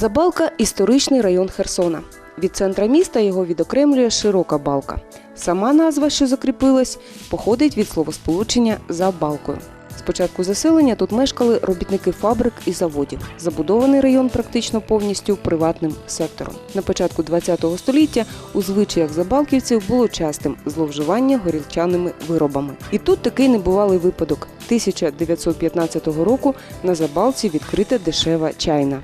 Забалка історичний район Херсона. Від центра міста його відокремлює широка балка. Сама назва, що закріпилась, походить від словосполучення за балкою. Спочатку заселення тут мешкали робітники фабрик і заводів. Забудований район практично повністю приватним сектором. На початку ХХ століття у звичаях забалківців було частим зловживання горілчаними виробами. І тут такий небувалий випадок. 1915 року на забалці відкрита дешева чайна.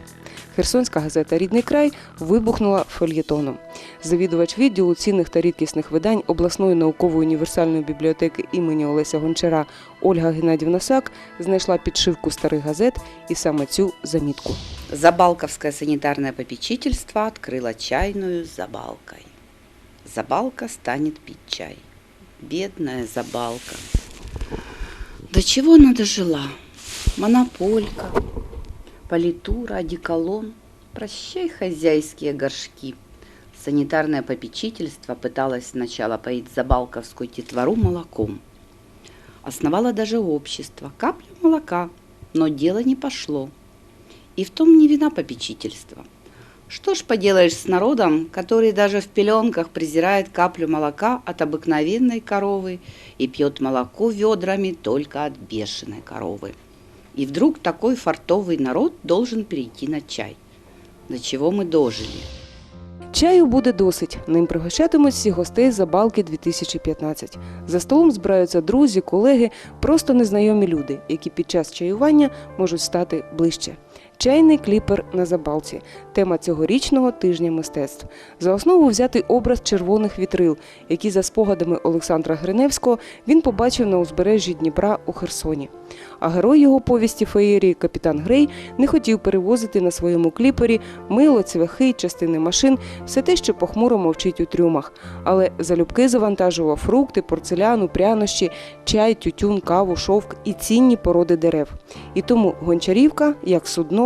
Херсонська газета Рідний край вибухнула фельєтоном. Завідувач відділу цінних та рідкісних видань обласної наукової універсальної бібліотеки імені Олеся Гончара Ольга Геннадівна Сак знайшла підшивку старих газет і саме цю замітку. Забалковское санитарное попечительство открыло чайную с Забалкой. Забалка станет пить чай. Бедная Забалка. До чего она дожила? Монополька, политура, одеколон. Прощай, хозяйские горшки. Санитарное попечительство пыталось сначала поить Забалковскую детвору молоком. Основало даже общество. Капля молока. Но дело не пошло. И в том не вина попечительства. Что ж поделаешь с народом, который даже в пеленках презирает каплю молока от обыкновенной коровы и пьет молоко ведрами только от бешеной коровы. И вдруг такой фартовый народ должен перейти на чай. До чего мы дожили? Чаю буде досить. Ним пригощатимуть всі гостей забалки 2015. За столом збираються друзі, колеги, просто незнайомі люди, які під час чаювання можуть стати ближче. Чайний кліпер на забалці тема цьогорічного тижня мистецтв. За основу взятий образ червоних вітрил, які за спогадами Олександра Гриневського він побачив на узбережжі Дніпра у Херсоні. А герой його повісті феєрії капітан Грей не хотів перевозити на своєму кліпері мило, цвяхи, частини машин, все те, що похмуро мовчить у трюмах. Але залюбки завантажував фрукти, порцеляну, прянощі, чай, тютюн, каву, шовк і цінні породи дерев. І тому гончарівка, як судно,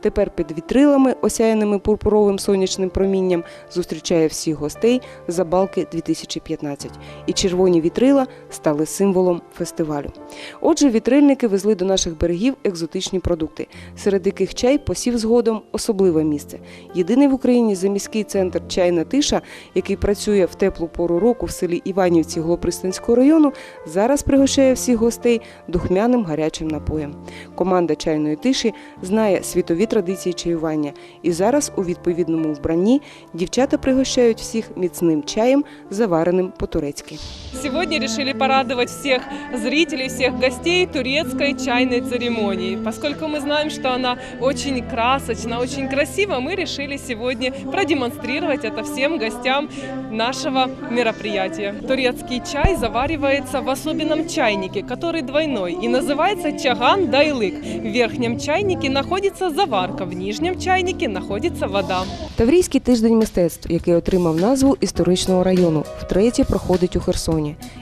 тепер під вітрилами, осяяними пурпуровим сонячним промінням, зустрічає всіх гостей Забалки 2015. І червоні вітрила стали символом фестивалю. Отже, вітрильники везли до наших берегів екзотичні продукти, серед яких чай посів згодом особливе місце. Єдиний в Україні заміський центр Чайна тиша, який працює в теплу пору року в селі Іванівці Глопристанського району, зараз пригощає всіх гостей духмяним гарячим напоєм. Команда чайної тиші знає світові традиції чаювання, і зараз у відповідному вбранні дівчата пригощають всіх міцним чаєм, завареним по-турецьки. Сегодня решили порадовать всех зрителей, всех гостей турецкой чайной церемонии. Поскольку мы знаем, что она очень красочна, очень красива, мы решили сегодня продемонстрировать это всем гостям нашего мероприятия. Турецкий чай заваривается в особенном чайнике, который двойной и называется чаган дайлык. В верхнем чайнике находится заварка, в нижнем чайнике находится вода. Таврійський тиждень мистецтв, який отримав назву історичного району, втретє проходить у Херсоні.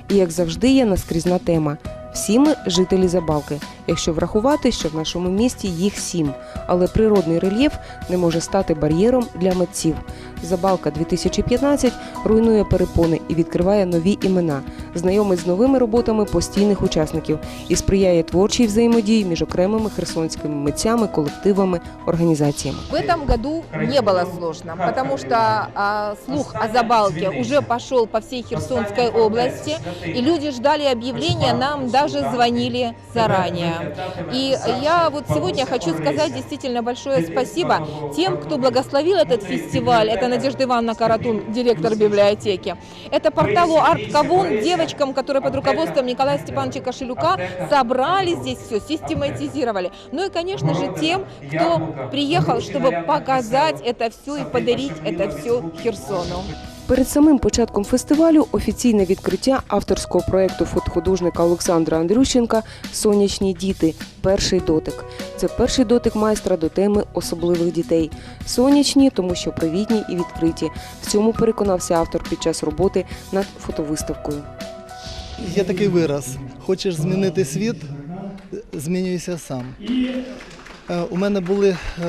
І як завжди є наскрізна тема. Всі ми жителі Забалки, якщо врахувати, що в нашому місті їх сім, але природний рельєф не може стати бар'єром для митців. Забалка 2015 руйнує перепони і відкриває нові імена, знайомить з новими роботами постійних учасників і сприяє творчій взаємодії між окремими херсонськими митцями, колективами, організаціями. В этом году не было сложно, потому что а, слух о Забалке уже пошел по всей Херсонской области, и люди ждали объявления, нам даже звонили заранее. И я вот сегодня хочу сказать действительно большое спасибо тем, кто благословил этот фестиваль. Это Надежда Ивановна Каратун, директор библиотеки. Это порталу Арт Кавун, девочкам, которые под руководством Николая Степановича Кошелюка собрали здесь все, систематизировали. Ну и, конечно же, тем, кто приехал, чтобы показать это все и подарить это все Херсону. Перед самим початком фестивалю офіційне відкриття авторського проєкту фотохудожника Олександра Андрющенка Сонячні діти. Перший дотик. Це перший дотик майстра до теми особливих дітей. Сонячні, тому що привітні і відкриті. В цьому переконався автор під час роботи над фотовиставкою. Є такий вираз: хочеш змінити світ, змінюйся сам. Е, У мене були е,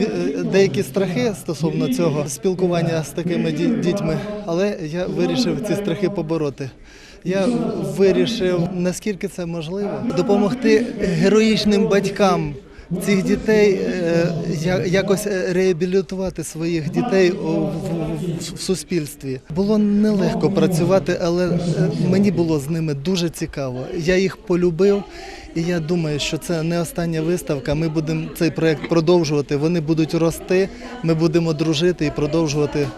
е, деякі страхи стосовно цього спілкування з такими дітьми, але я вирішив ці страхи побороти. Я вирішив, наскільки це можливо, допомогти героїчним батькам цих дітей якось реабілітувати своїх дітей в, суспільстві. Було нелегко працювати, але мені було з ними дуже цікаво. Я їх полюбив. І я думаю, що це не остання виставка. Ми будемо цей проект продовжувати. Вони будуть рости. Ми будемо дружити і продовжувати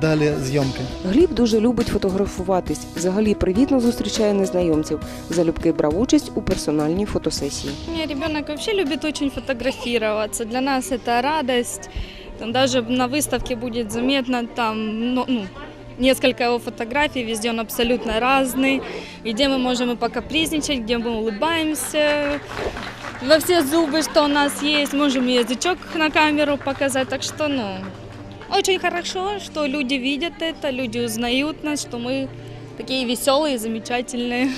далі зйомки. Гліб дуже любить фотографуватись. Взагалі привітно зустрічає незнайомців. Залюбки брав участь у персональній фотосесії. У меня ребенок вообще любит очень фотографироваться. Для нас это радость. Там даже на выставке будет заметно там ну, несколько его фотографий, везде он абсолютно разный. Где мы можем и покапризничать, где мы улыбаемся. Во все зубы, что у нас есть, можем и язычок на камеру показать. Так что, ну, очень хорошо, что люди видят это, люди узнают нас, что мы такие веселые, замечательные.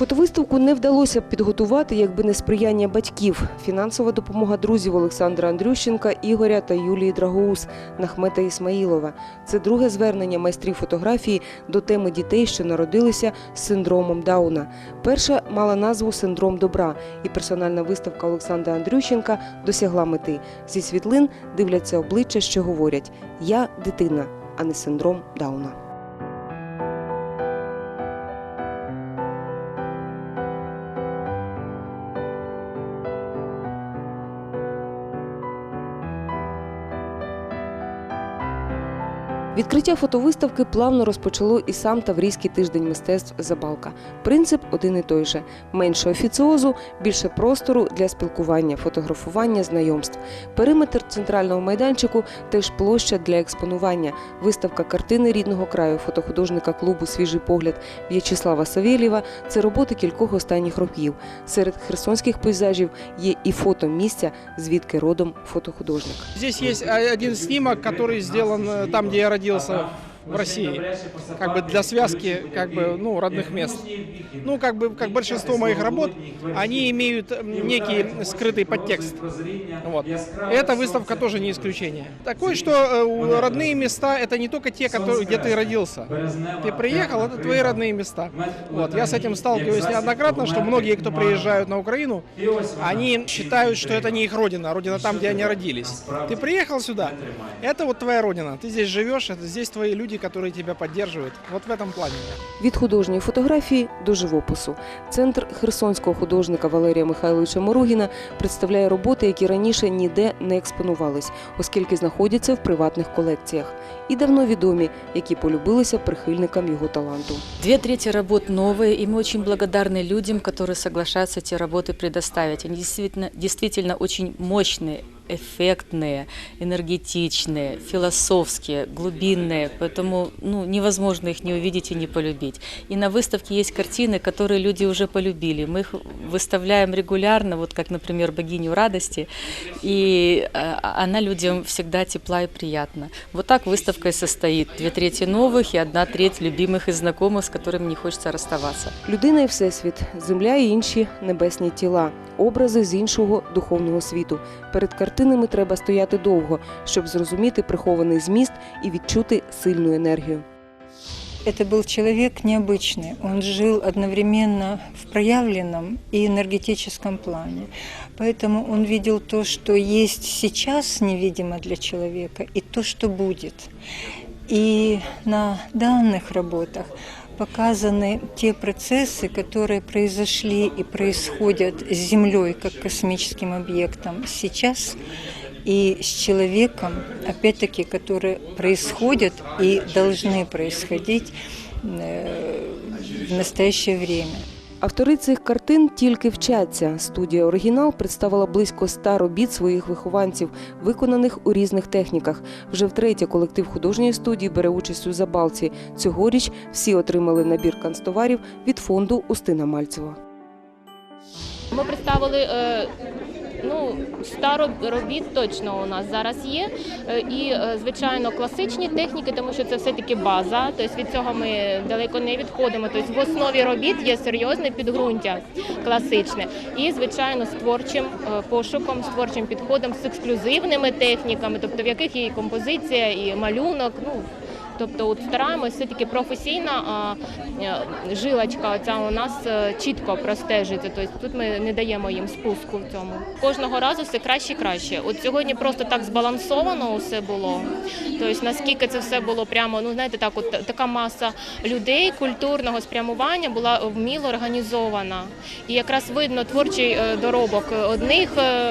Фотовиставку не вдалося б підготувати, якби не сприяння батьків. Фінансова допомога друзів Олександра Андрющенка, Ігоря та Юлії Драгоус, Нахмета Ісмаїлова. Це друге звернення майстрів фотографії до теми дітей, що народилися з синдромом Дауна. Перша мала назву Синдром добра, і персональна виставка Олександра Андрющенка досягла мети. Зі світлин дивляться обличчя, що говорять: Я дитина, а не синдром Дауна. Відкриття фотовиставки плавно розпочало і сам Таврійський тиждень мистецтв Забалка. Принцип один і той же: менше офіціозу, більше простору для спілкування, фотографування, знайомств. Периметр центрального майданчику теж площа для експонування. Виставка картини рідного краю фотохудожника клубу Свіжий погляд В'ячеслава Савєлєва це роботи кількох останніх років. Серед херсонських пейзажів є і фото місця, звідки родом фотохудожник. Здесь а, один снимок, который сделан э, там, где я yourself. В России. Как бы для связки как бы, ну, родных мест. Ну, как бы, как большинство моих работ, они имеют некий скрытый подтекст. Вот. Эта выставка тоже не исключение. Такое, что э, родные места это не только те, которые, где ты родился. Ты приехал, это твои родные места. Вот. Я с этим сталкиваюсь неоднократно, что многие, кто приезжают на Украину, они считают, что это не их родина, а родина там, где они родились. Ты приехал сюда, это вот твоя родина. Ты здесь живешь, это здесь твои люди, которые тебя поддерживают. Вот в этом плане. Від художньої фотографії до живопису. Центр херсонського художника Валерія Михайловича Моругіна представляє роботи, які раніше ніде не експонувались, оскільки знаходяться в приватних колекціях. І давно відомі, які полюбилися прихильникам його таланту. Две трети работ новые, и мы очень благодарны людям, которые соглашаются эти работы предоставить. Они действительно, действительно очень мощные, эффектные, энергетичные, философские, глубинные, поэтому ну, невозможно их не увидеть и не полюбить. И на выставке есть картины, которые люди уже полюбили. Мы их выставляем регулярно, вот как, например, «Богиню радости», и э, она людям всегда тепла и приятна. Вот так выставка и состоит. Две трети новых и одна треть любимых и знакомых, с которыми не хочется расставаться. Людина і всесвіт, земля і інші небесні тіла, образи з іншого духовного світу. Перед картинами треба стояти довго, щоб зрозуміти прихований зміст і відчути сильну енергію. Это был человек необычный. Он жил одновременно в проявленном и энергетическом плане. Поэтому он видел то, что есть сейчас невидимо для человека, и то, что будет. И на данных работах показаны те процессы, которые произошли и происходят с Землей как космическим объектом сейчас, и с человеком, опять-таки, которые происходят и должны происходить э, в настоящее время. Автори цих картин тільки вчаться. Студія Оригінал представила близько ста робіт своїх вихованців, виконаних у різних техніках. Вже втретє колектив художньої студії бере участь у забалці. Цьогоріч всі отримали набір канцтоварів від фонду Устина Мальцева. Ми представили е, ну, 100 робіт точно у нас зараз є. Е, І, е, звичайно, класичні техніки, тому що це все-таки база. Тобто від цього ми далеко не відходимо. Тобто в основі робіт є серйозне підґрунтя класичне. І, звичайно, з творчим е, пошуком, з творчим підходом, з ексклюзивними техніками, тобто в яких є і композиція, і малюнок. Ну, Тобто, от стараємось все таки професійна е, жилочка. Ця у нас е, чітко простежується. Тобто тут ми не даємо їм спуску в цьому. Кожного разу все краще і краще. От сьогодні просто так збалансовано все було. Тобто наскільки це все було прямо, ну знаєте, так, от така маса людей культурного спрямування була вміло організована. І якраз видно творчий е, доробок одних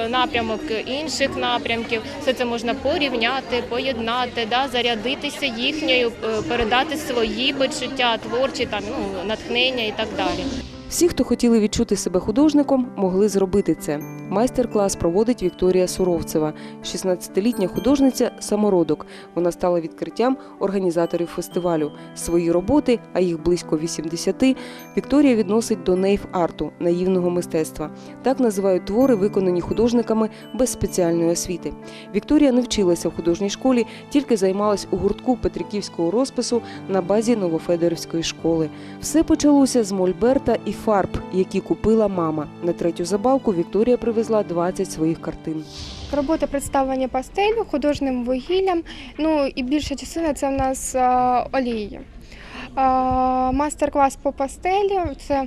напрямок, інших напрямків. Все це можна порівняти, поєднати, да, зарядитися їхньою, е, передати свої почуття, творчі там ну натхнення і так далі. Всі, хто хотіли відчути себе художником, могли зробити це. Майстер-клас проводить Вікторія Суровцева, 16-літня художниця самородок. Вона стала відкриттям організаторів фестивалю. Свої роботи, а їх близько 80, Вікторія відносить до нейф-арту наївного мистецтва. Так називають твори, виконані художниками без спеціальної освіти. Вікторія не вчилася в художній школі, тільки займалась у гуртку Петриківського розпису на базі Новофедерівської школи. Все почалося з мольберта і фарб, які купила мама. На третю забавку Вікторія привезла 20 своїх картин. Роботи представлені пастелью, художнім вугіллям. Ну і більша частина це в нас олії. Мастер-клас по пастелі це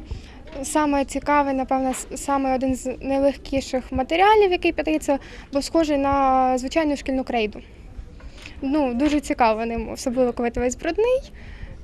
саме цікавий, напевно, саме один з найлегкіших матеріалів, який подається, бо схожий на звичайну шкільну крейду. Ну, дуже цікаво ним, особливо коли ти весь брудний.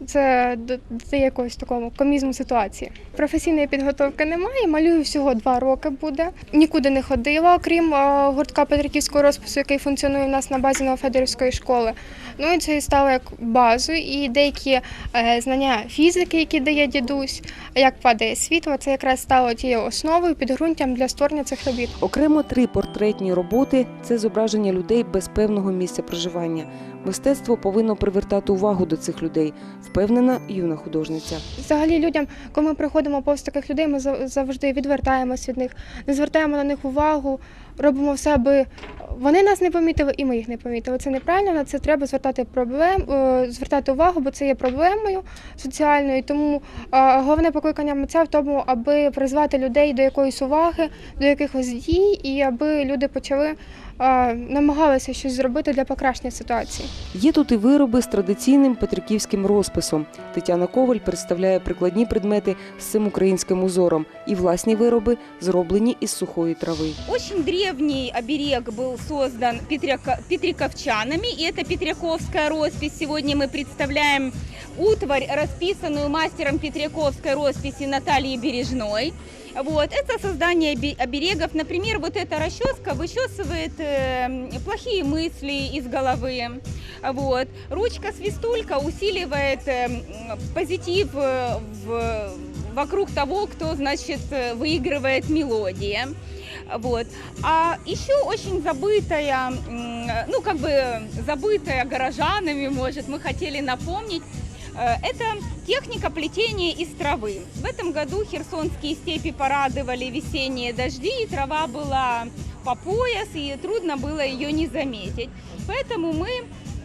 Це додає якогось такому комізму ситуації. Професійної підготовки немає. Малюю всього два роки буде. Нікуди не ходила, окрім е, гуртка Петриківського розпису, який функціонує у нас на базі Новофедерівської школи. Ну і це і стало як базою. І деякі е, знання фізики, які дає дідусь, як падає світло, це якраз стало тією основою, підґрунтям для створення цих робіт. Окремо три портретні роботи це зображення людей без певного місця проживання. Мистецтво повинно привертати увагу до цих людей, впевнена юна художниця. Взагалі людям, коли ми приходимо повз таких людей, ми завжди відвертаємось від них, не звертаємо на них увагу, робимо все, аби вони нас не помітили, і ми їх не помітили. Це неправильно, на це треба звертати проблем, е, звертати увагу, бо це є проблемою соціальною. Тому е, головне покликання митця в тому, аби призвати людей до якоїсь уваги, до якихось дій, і аби люди почали намагалися щось зробити для покращення ситуації. Є тут і вироби з традиційним петриківським розписом. Тетяна Коваль представляє прикладні предмети з цим українським узором і власні вироби зроблені із сухої трави. Очень древний оберег был создан петряко- петриковчанами, и это петряковская роспись. Сегодня мы представляем утварь, расписанную мастером петряковской росписи Натальей Бережной. Вот, это создание оберегов. Например, вот эта расческа вычесывает э, плохие мысли из головы. Вот. Ручка-свистулька усиливает э, м, позитив э, в, вокруг того, кто, значит, э, выигрывает мелодии. Вот. А еще очень забытая, ну как бы забытая горожанами, может, мы хотели напомнить, это техника плетения из травы. В этом году херсонские степи порадовали весенние дожди, и трава была по пояс, и трудно было ее не заметить. Поэтому мы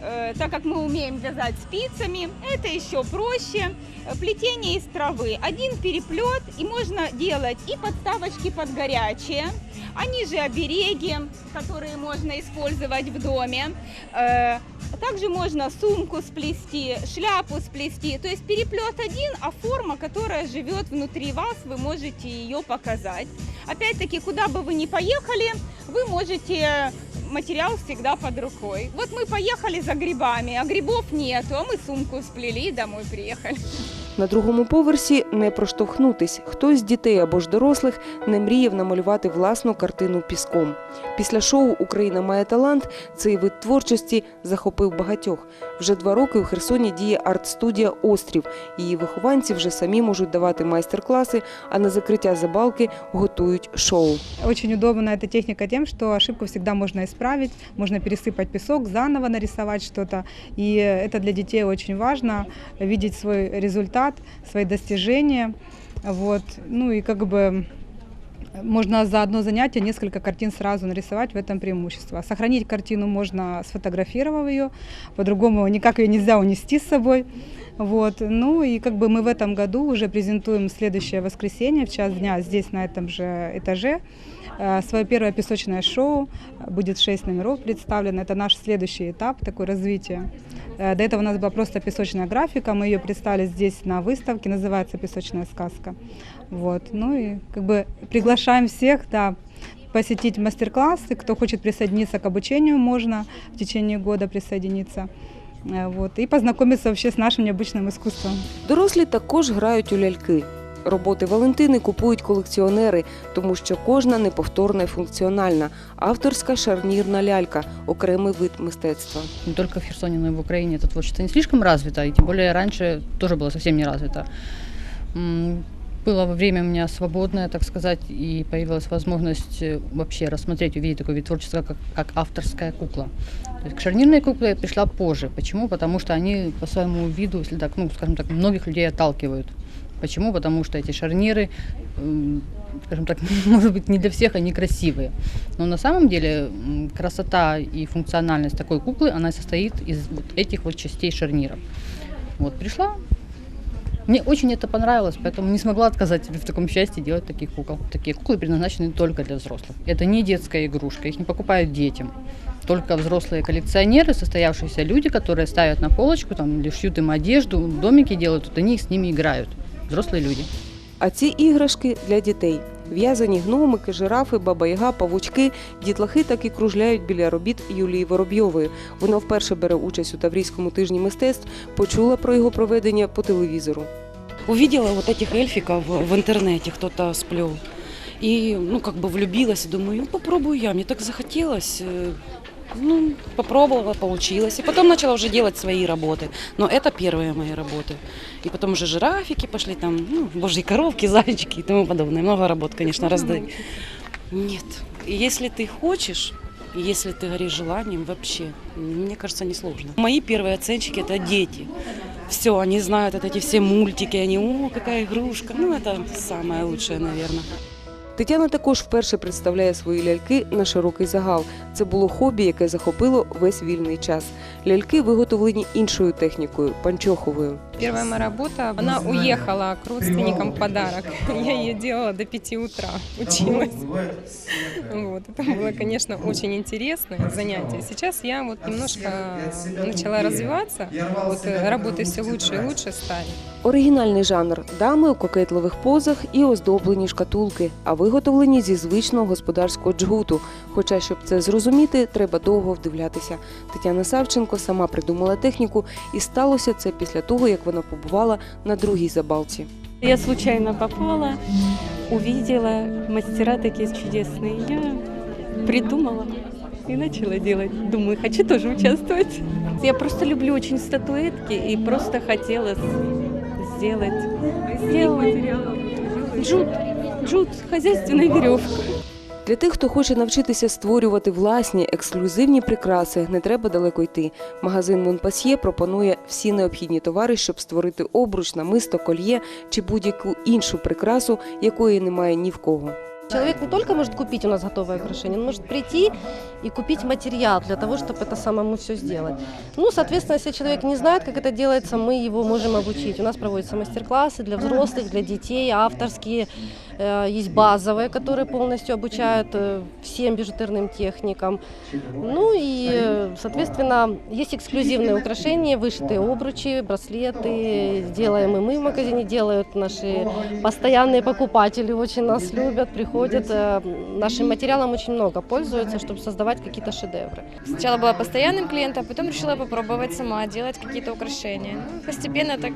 э, так как мы умеем вязать спицами, это еще проще. Э, Плетение из травы. Один переплет, и можно делать и подставочки под горячее. Они же обереги, которые можно использовать в доме. Э, Также можно сумку сплести, шляпу сплести. То есть переплет один, а форма, которая живет внутри вас, вы можете ее показать. Опять-таки, куда бы вы ни поехали, вы можете материал всегда под рукой. Вот мы поехали за грибами, а грибов нету, а мы сумку сплели и домой приехали. На другому поверсі не проштовхнутись. Хтось з дітей або ж дорослих не мріяв намалювати власну картину піском. Після шоу Україна має талант цей вид творчості захопив багатьох. Вже два роки у Херсоні діє арт-студія Острів. Її вихованці вже самі можуть давати майстер-класи, а на закриття забалки готують шоу. Очень удобна эта техника тем, что ошибку всегда можно исправить, можно пересыпать песок, заново нарисовать что-то. И это для детей очень важно, видеть свой результат, свои достижения. Вот. Ну и как бы можно за одно занятие несколько картин сразу нарисовать, в этом преимущество. Сохранить картину можно, сфотографировав ее, по-другому никак ее нельзя унести с собой. Вот. Ну и как бы мы в этом году уже презентуем следующее воскресенье в час дня здесь, на этом же этаже. Э, Свое первое песочное шоу, будет шесть номеров представлено. Это наш следующий этап, такое развитие. Э, До этого у нас была просто песочная графика, мы ее представили здесь на выставке, называется «Песочная сказка». Вот. Ну и как бы приглашаем всех, да, посетить мастер-классы. Кто хочет присоединиться к обучению, можно в течение года присоединиться. Э, Вот. И познакомиться вообще с нашим необычным искусством. Дорослі також грають у ляльки. Роботи Валентини купують колекціонери, тому що кожна неповторна і функціональна. Авторська шарнірна лялька окремий вид мистецтва. не только в Херсоне, но и в Украине это творчество не слишком развито, и тем более раньше тоже было совсем не развито. М, Было время у меня свободное, так сказать, и появилась возможность э, вообще рассмотреть, увидеть такой вид творчества, как, как авторская кукла. То есть к шарнирной кукле я пришла позже. Почему? Потому что они по своему виду, если так, ну, скажем так, многих людей отталкивают. Почему? Потому что эти шарниры, скажем так, может быть, не для всех они красивые. Но на самом деле красота и функциональность такой куклы, она состоит из вот этих вот частей шарниров. Вот пришла, мне очень это понравилось, поэтому не смогла отказать себе в таком счастье делать таких кукол. Такие куклы предназначены только для взрослых. Это не детская игрушка, их не покупают детям. Только взрослые коллекционеры, состоявшиеся люди, которые ставят на полочку там, или шьют им одежду, домики делают, вот они с ними играют. Взрослые люди. А ці іграшки для дітей. В'язані гномики, жирафи, баба-яга, павучки, дітлахи так і кружляють біля робіт Юлії Воробйової. Вона вперше бере участь у Таврійському тижні мистецтв, почула про його проведення по телевізору. увидела вот этих эльфиков в интернете, кто-то сплел. И, ну, как бы влюбилась, и думаю, ну, попробую я, мне так захотелось. э, Ну, попробовала, получилось. И потом начала уже делать свои работы. Но это первые мои работы. И потом уже жирафики пошли, там, ну, божьи коровки, зайчики и тому подобное. Много работ, конечно, раздаю. Нет. И если ты хочешь, и если ты горишь желанием, вообще, мне кажется, несложно. Мои первые оценщики – это дети. Все, они знают вот эти все мультики, они, о, какая игрушка. Ну, это самое лучшее, наверное. Тетяна також вперше представляє свої ляльки на широкий загал. Це було хобі, яке захопило весь вільний час. Ляльки виготовлені іншою технікою панчоховою. Первая моя работа, она уехала к родственникам в подарок. Я ее делала до 5 утра, училась. Вот. Это было, конечно, очень интересное занятие. Сейчас я вот немножко начала развиваться, вот э, работы все лучше и лучше стали. Оригінальний жанр дами у кокетливих позах і оздоблені шкатулки, а виготовлені зі звичного господарського джгуту. Хоча, щоб це зрозуміти, треба довго вдивлятися. Тетяна Савченко сама придумала техніку, і сталося це після того, як вона побувала на другій забалці. Я случайно попала, увидела, мастера такие чудесные. Я придумала и начала делать. Думаю, хочу тоже участвовать. Я просто люблю очень статуэтки и просто хотела сделать. Сделала. Джут, джут, хозяйственная веревка. Для тих, хто хоче навчитися створювати власні ексклюзивні прикраси, не треба далеко йти. Магазин Монпасьє пропонує всі необхідні товари, щоб створити обруч, намисто, кольє чи будь-яку іншу прикрасу, якої немає ні в кого. Человек не только может купить у нас готовое украшение, он может прийти и купить материал для того, чтобы это самому все сделать. Ну, соответственно, если человек не знает, как это делается, мы его можем обучить. У нас проводятся мастер-классы для взрослых, для детей, авторские, э, есть базовые, которые полностью обучают э, всем бижутерным техникам. Ну и, э, соответственно, есть эксклюзивные украшения, вышитые обручи, браслеты. Делаем и мы в магазине, делают наши постоянные покупатели, очень нас любят, приходят. э, Нашим материалом очень много пользуются, чтобы создавать какие-то шедевры. Сначала была постоянным клиентом, а потом решила попробовать сама делать какие-то украшения. Ну, постепенно так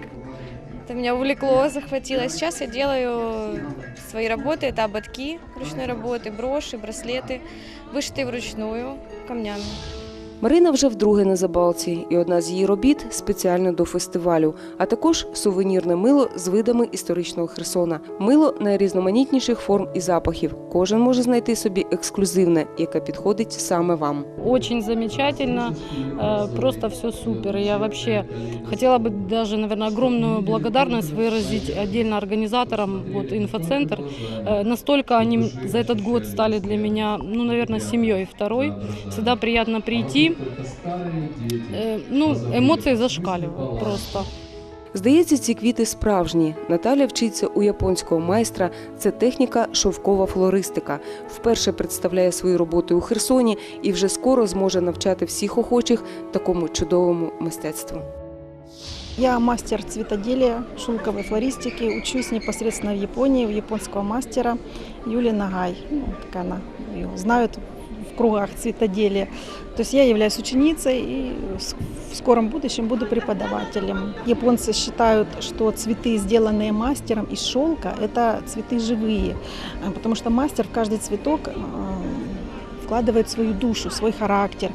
это меня увлекло, захватило. Сейчас я делаю свои работы, это ободки ручной работы, броши, браслеты, вышитые вручную камнями. Марина вже вдруге на забалці, і одна з її робіт спеціально до фестивалю, а також сувенірне мило з видами історичного Херсона. Мило найрізноманітніших форм і запахів. Кожен може знайти собі ексклюзивне, яке підходить саме вам. Очень замечательно, э, просто все супер. Я вообще хотела бы даже, наверное, огромную благодарность выразить отдельно организаторам, вот инфоцентр. Э, Настолько они за этот год стали для меня, ну, наверное, семьей второй. Всегда приятно прийти. Э, Ну, эмоции зашкаливают просто. Здається, ці квіти справжні. Наталя вчиться у японського майстра. Це техніка шовкова флористика. Вперше представляє свої роботи у Херсоні і вже скоро зможе навчати всіх охочих такому чудовому мистецтву. Я мастер цветоделия, шелковой флористики. Учусь непосредственно в Японии, у японского мастера Юли Нагай. Ну, такая она, ее знают кругах цветоделия. То есть я являюсь ученицей и с- в скором будущем буду преподавателем. Японцы считают, что цветы, сделанные мастером из шелка, это цветы живые, А, потому что мастер в каждый цветок э, вкладывает свою душу, свой характер.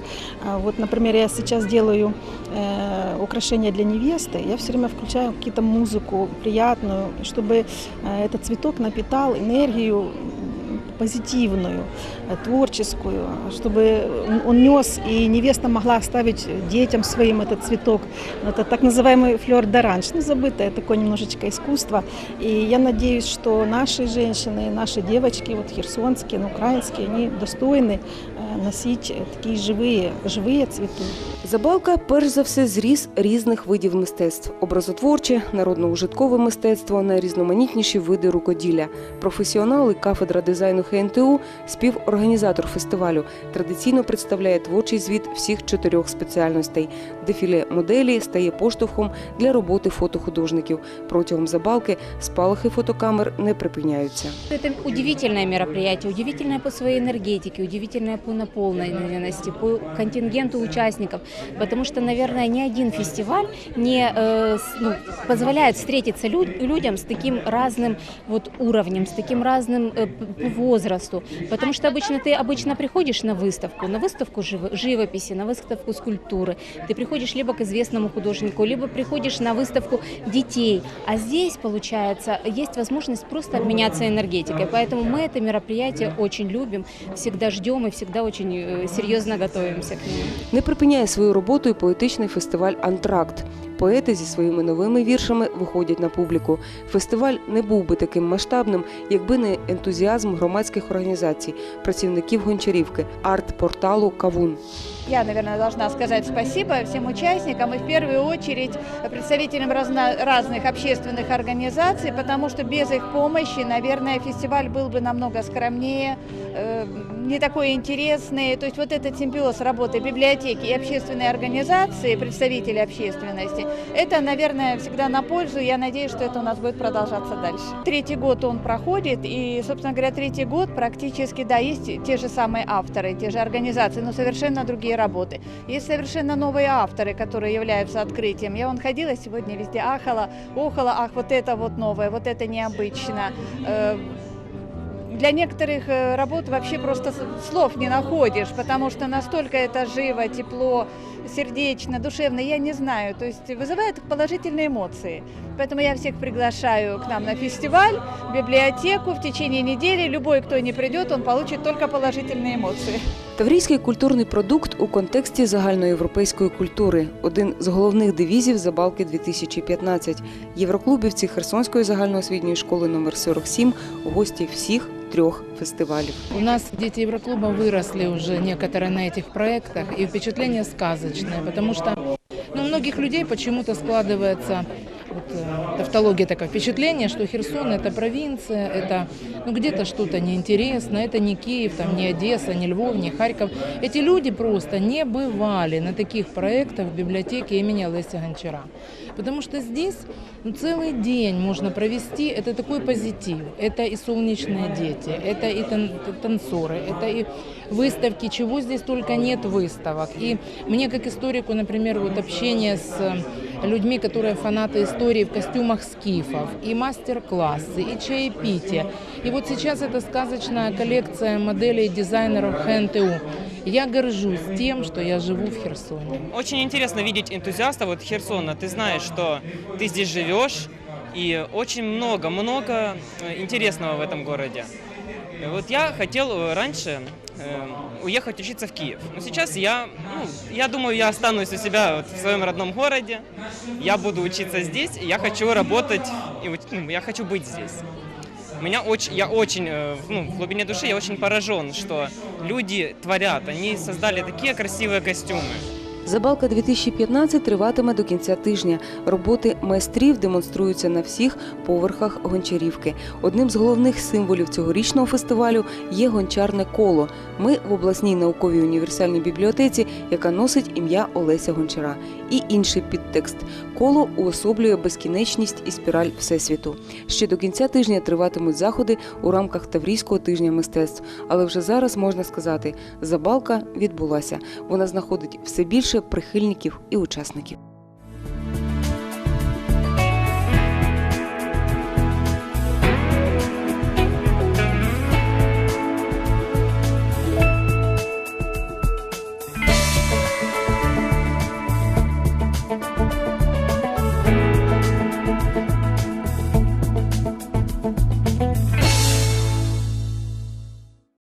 А Вот, например, я сейчас делаю э, украшения для невесты, я все время включаю какие-то музыку приятную, чтобы э, этот цветок напитал энергию м, позитивную, э, творческую, чтобы он- он нес, и невеста могла оставить детям своим этот цветок. Это так называемый флер d'orange, ну, забытое такое немножечко искусство. И я надеюсь, что наши женщины, наши девочки, вот херсонские, ну, украинские, они достойны э, носить э, такие живые, живые цветы. Забавка перш за все зріз різних видів мистецтв: образотворче, народно-ужиткове мистецтво, найрізноманітніші види рукоділля. Професіонали кафедра дизайну ХНТУ, співорганізатор фестивалю, традиційно представляє творчий звіт всіх чотирьох спеціальностей. Дефіле моделі стає поштовхом для роботи фотохудожників. Протягом забавки спалахи фотокамер не припиняються. Это удивительное мероприятие, удивительное по своей энергетике, удивительное по наполненности, по контингенту участников, потому что, наверное, ни один фестиваль не э, с- ну, позволяет встретиться лю- людям с таким разным вот уровнем, с таким разным э, п- по возрасту, потому что обычно ты обычно приходишь на выставку, на выставку живо- живописи, на выставку скульптуры, ты приходишь либо к известному художнику, либо приходишь на выставку детей, а здесь, получается, есть возможность просто обменяться энергетикой, поэтому мы это мероприятие очень любим, всегда ждем и всегда очень э, серьезно готовимся к нему. Не припиняє свою роботу і поетичний фестиваль Антракт. Поети зі своїми новими віршами виходять на публіку. Фестиваль не був би таким масштабним, якби не ентузіазм громадських організацій, працівників гончарівки, арт-порталу Кавун. Я, наверное, должна сказать спасибо всем участникам и в первую очередь представителям разно- разных общественных организаций, потому что без их помощи, наверное, фестиваль был бы намного скромнее, э, не такой интересный. То есть вот этот симбиоз работы библиотеки и общественной организации, представителей общественности, это, наверное, всегда на пользу. Я надеюсь, что это у нас будет продолжаться дальше. Третий год он проходит, и, собственно говоря, третий год практически, да, есть те же самые авторы, те же организации, но совершенно другие работы. Есть совершенно новые авторы, которые являются открытием. Я вон ходила сегодня везде, ахала, охала, ах, вот это вот новое, вот это необычно. Э, Для некоторых э, работ вообще просто с- слов не находишь, потому что настолько это живо, тепло, сердечно, душевно, я не знаю. То есть вызывает положительные эмоции. Поэтому я всех приглашаю к нам на фестиваль, в библиотеку в течение недели. Любой, кто не придет, он получит только положительные эмоции. Таврійський культурний продукт у контексті загальноєвропейської культури один з головних девізів забавки 2015. Євроклубівці Херсонської загальноосвітньої школи номер 47 гості всіх трьох фестивалів. У нас дети Евроклуба выросли уже некоторые на этих проектах, и впечатление сказочное, потому что ну, у многих людей почему-то складывается вот, э, тавтология такое впечатление, что Херсон это провинция, это ну, где-то что-то неинтересно, это не Киев, там, не Одесса, не Львов, не Харьков. Эти люди просто не бывали на таких проектах в библиотеке имени Леся Гончара. Потому что здесь ну, целый день можно провести, это такой позитив. Это и солнечные дети, это и тан- танцоры, это и выставки, чего здесь только нет выставок. И мне как историку, например, вот общение с э, людьми, которые фанаты истории в костюмах скифов, и мастер-классы, и чаепитие. И вот сейчас это сказочная коллекция моделей дизайнеров ХНТУ. Я горжусь тем, что я живу в Херсоне. Очень интересно видеть энтузиаста вот Херсона. Ты знаешь, что ты здесь живешь, и очень много-много э, интересного в этом городе. И Вот я хотел э, раньше э, уехать учиться в Киев. Но сейчас я, ну, я думаю, я останусь у себя вот в своем родном городе. Я буду учиться здесь, я хочу работать, и ну, я хочу быть здесь. Меня очень, я очень, э, ну, в глубине души я очень поражен, что люди творят, они создали такие красивые костюмы. Забалка 2015 триватиме до кінця тижня. Роботи майстрів демонструються на всіх поверхах гончарівки. Одним з головних символів цьогорічного фестивалю є гончарне коло. Ми в обласній науковій універсальній бібліотеці, яка носить ім'я Олеся Гончара. І інший підтекст коло уособлює безкінечність і спіраль всесвіту. Ще до кінця тижня триватимуть заходи у рамках Таврійського тижня мистецтв. Але вже зараз можна сказати, забалка відбулася. Вона знаходить все більше прихильників і учасників.